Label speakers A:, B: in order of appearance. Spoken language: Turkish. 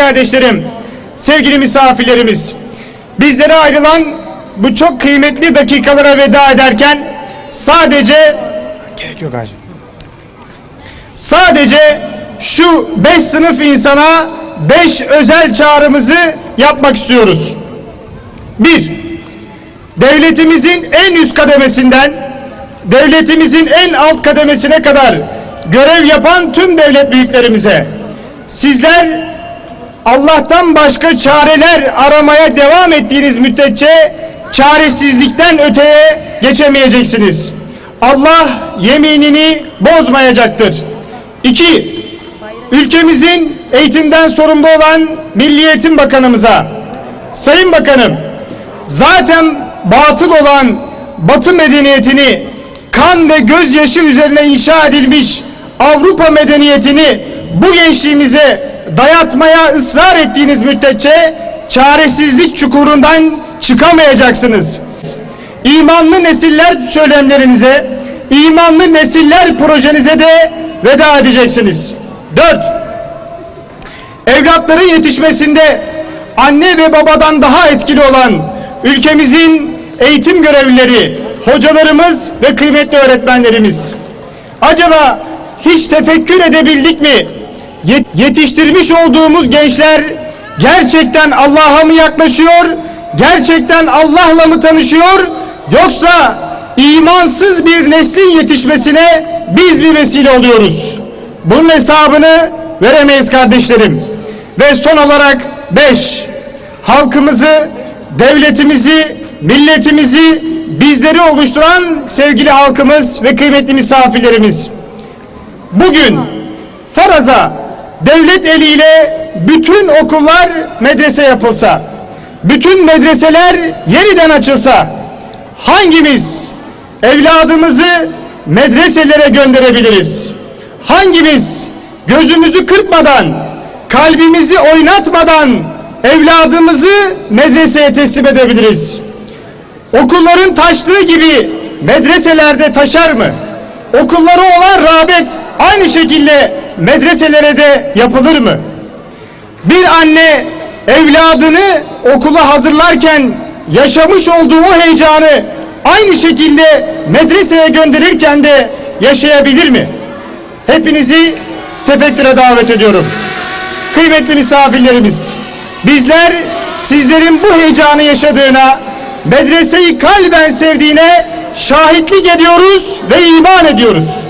A: kardeşlerim, sevgili misafirlerimiz, bizlere ayrılan bu çok kıymetli dakikalara veda ederken sadece gerek yok hacı. Sadece şu beş sınıf insana beş özel çağrımızı yapmak istiyoruz. Bir, devletimizin en üst kademesinden devletimizin en alt kademesine kadar görev yapan tüm devlet büyüklerimize sizler Allah'tan başka çareler aramaya devam ettiğiniz müddetçe çaresizlikten öteye geçemeyeceksiniz. Allah yeminini bozmayacaktır. İki, ülkemizin eğitimden sorumlu olan Milli Eğitim Bakanımıza, Sayın Bakanım, zaten batıl olan Batı medeniyetini kan ve gözyaşı üzerine inşa edilmiş Avrupa medeniyetini bu gençliğimize dayatmaya ısrar ettiğiniz müddetçe çaresizlik çukurundan çıkamayacaksınız. İmanlı nesiller söylemlerinize, imanlı nesiller projenize de veda edeceksiniz. Dört, evlatların yetişmesinde anne ve babadan daha etkili olan ülkemizin eğitim görevlileri, hocalarımız ve kıymetli öğretmenlerimiz. Acaba hiç tefekkür edebildik mi? Yet- Yetiştirmiş olduğumuz gençler gerçekten Allah'a mı yaklaşıyor? Gerçekten Allah'la mı tanışıyor? Yoksa imansız bir neslin yetişmesine biz bir vesile oluyoruz. Bunun hesabını veremeyiz kardeşlerim. Ve son olarak beş, halkımızı, devletimizi, milletimizi, bizleri oluşturan sevgili halkımız ve kıymetli misafirlerimiz. Bugün faraza devlet eliyle bütün okullar medrese yapılsa, bütün medreseler yeniden açılsa, hangimiz evladımızı medreselere gönderebiliriz? Hangimiz gözümüzü kırpmadan, kalbimizi oynatmadan evladımızı medreseye teslim edebiliriz? Okulların taştığı gibi medreselerde taşar mı? Okullara olan rağbet aynı şekilde medreselere de yapılır mı? Bir anne evladını okula hazırlarken yaşamış olduğu o heyecanı aynı şekilde medreseye gönderirken de yaşayabilir mi? Hepinizi tefekküre davet ediyorum. Kıymetli misafirlerimiz, bizler sizlerin bu heyecanı yaşadığına, medreseyi kalben sevdiğine şahitlik ediyoruz ve iman ediyoruz.